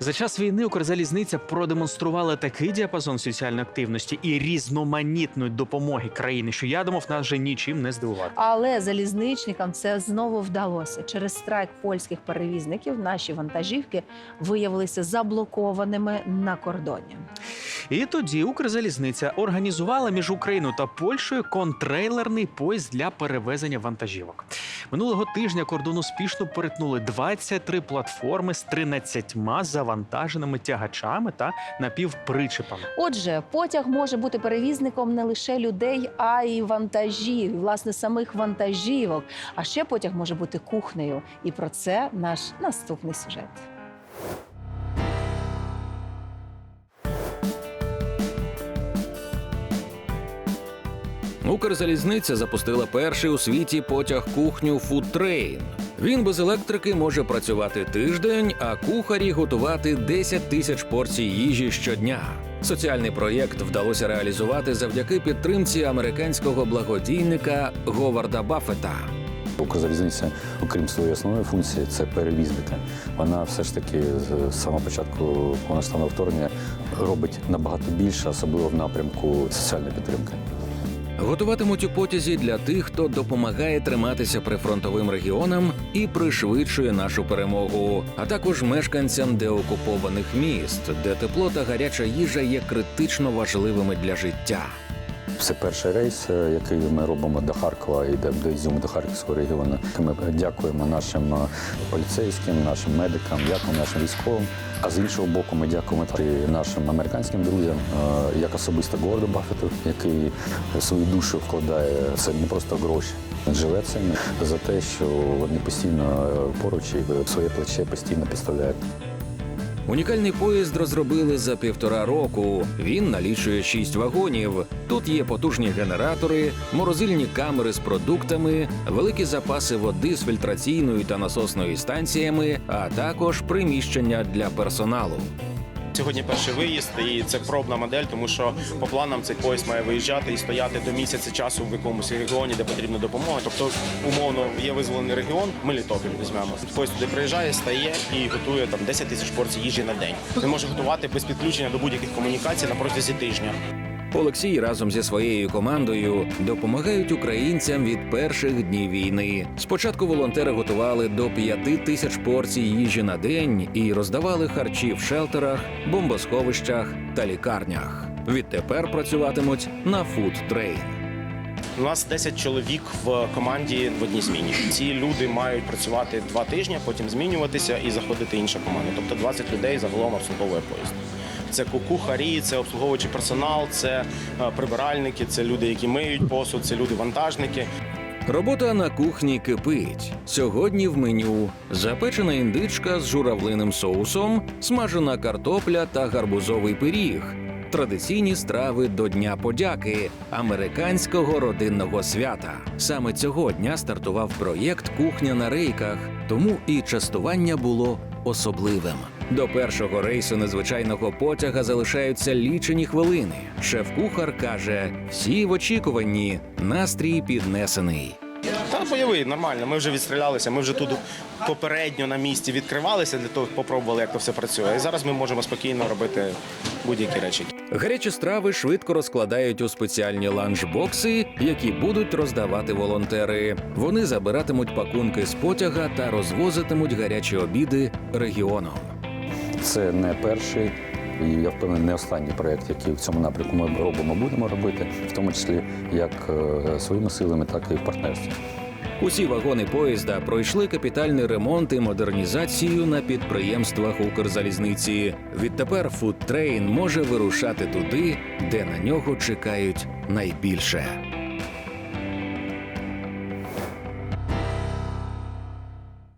За час війни Укрзалізниця продемонструвала такий діапазон соціальної активності і різноманітної допомоги країни, що я думав, нас вже нічим не здивувати. Але залізничникам це знову вдалося. Через страйк польських перевізників наші вантажівки виявилися заблокованими на кордоні. І тоді Укрзалізниця організувала між Україною та Польщею контрейлерний поїзд для перевезення вантажівок. Минулого тижня кордон успішно перетнули 23 платформи з 13 завантаженими тягачами та напівпричепами. Отже, потяг може бути перевізником не лише людей, а й вантажів, власне, самих вантажівок. А ще потяг може бути кухнею. І про це наш наступний сюжет. Укрзалізниця запустила перший у світі потяг кухню Фудтрейн. Він без електрики може працювати тиждень, а кухарі готувати 10 тисяч порцій їжі щодня. Соціальний проєкт вдалося реалізувати завдяки підтримці американського благодійника Говарда Баффета. Укрзалізниця, окрім своєї основної функції, це перевізника. Вона все ж таки з самого початку повноштабного вторгнення робить набагато більше, особливо в напрямку соціальної підтримки. Готуватимуть у потязі для тих, хто допомагає триматися прифронтовим регіонам і пришвидшує нашу перемогу, а також мешканцям деокупованих міст, де тепло та гаряча їжа є критично важливими для життя. Це перший рейс, е, який ми робимо до Харкова, йдемо до Ізюму, до Харківського регіону. Ми дякуємо нашим е, поліцейським, нашим медикам, дякуємо нашим військовим. А з іншого боку, ми дякуємо і нашим американським друзям, е, як особисто Горду Баффету, який свою душу вкладає це не просто гроші. Живе цим за те, що вони постійно поруч і своє плече постійно підставляють. Унікальний поїзд розробили за півтора року. Він налічує шість вагонів. Тут є потужні генератори, морозильні камери з продуктами, великі запаси води з фільтраційною та насосною станціями, а також приміщення для персоналу. Сьогодні перший виїзд, і це пробна модель, тому що по планам цей поїзд має виїжджати і стояти до місяця часу в якомусь регіоні, де потрібна допомога. Тобто, умовно, є визволений регіон, Мелітополь візьмемо. Поїзд туди приїжджає, стає і готує там 10 тисяч порцій їжі на день. Він може готувати без підключення до будь-яких комунікацій на протязі тижня. Олексій разом зі своєю командою допомагають українцям від перших днів війни. Спочатку волонтери готували до п'яти тисяч порцій їжі на день і роздавали харчі в шелтерах, бомбосховищах та лікарнях. Відтепер працюватимуть на фудтрейн. У нас 10 чоловік в команді в одній зміні. Ці люди мають працювати два тижні, потім змінюватися і заходити інша команда. Тобто 20 людей загалом обслуговує поїзд. Це кухарі, це обслуговуючий персонал, це е, прибиральники, це люди, які миють посуд, це люди вантажники. Робота на кухні кипить. Сьогодні в меню запечена індичка з журавлиним соусом, смажена картопля та гарбузовий пиріг. Традиційні страви до Дня подяки американського родинного свята. Саме цього дня стартував проєкт Кухня на рейках, тому і частування було особливим. До першого рейсу незвичайного потяга залишаються лічені хвилини. Шеф-кухар каже: всі в очікуванні, настрій піднесений. Та бойовий, нормально. Ми вже відстрілялися. Ми вже тут попередньо на місці відкривалися для того, попробували, як то все працює. І зараз ми можемо спокійно робити будь-які речі. Гарячі страви швидко розкладають у спеціальні ланчбокси, які будуть роздавати волонтери. Вони забиратимуть пакунки з потяга та розвозитимуть гарячі обіди регіоном. Це не перший і я впевнений, не останній проєкт, який в цьому напрямку ми робимо, будемо робити, в тому числі як е, своїми силами, так і в партнерстві. Усі вагони поїзда пройшли капітальний ремонт і модернізацію на підприємствах Укрзалізниці. Відтепер фудтрейн може вирушати туди, де на нього чекають найбільше.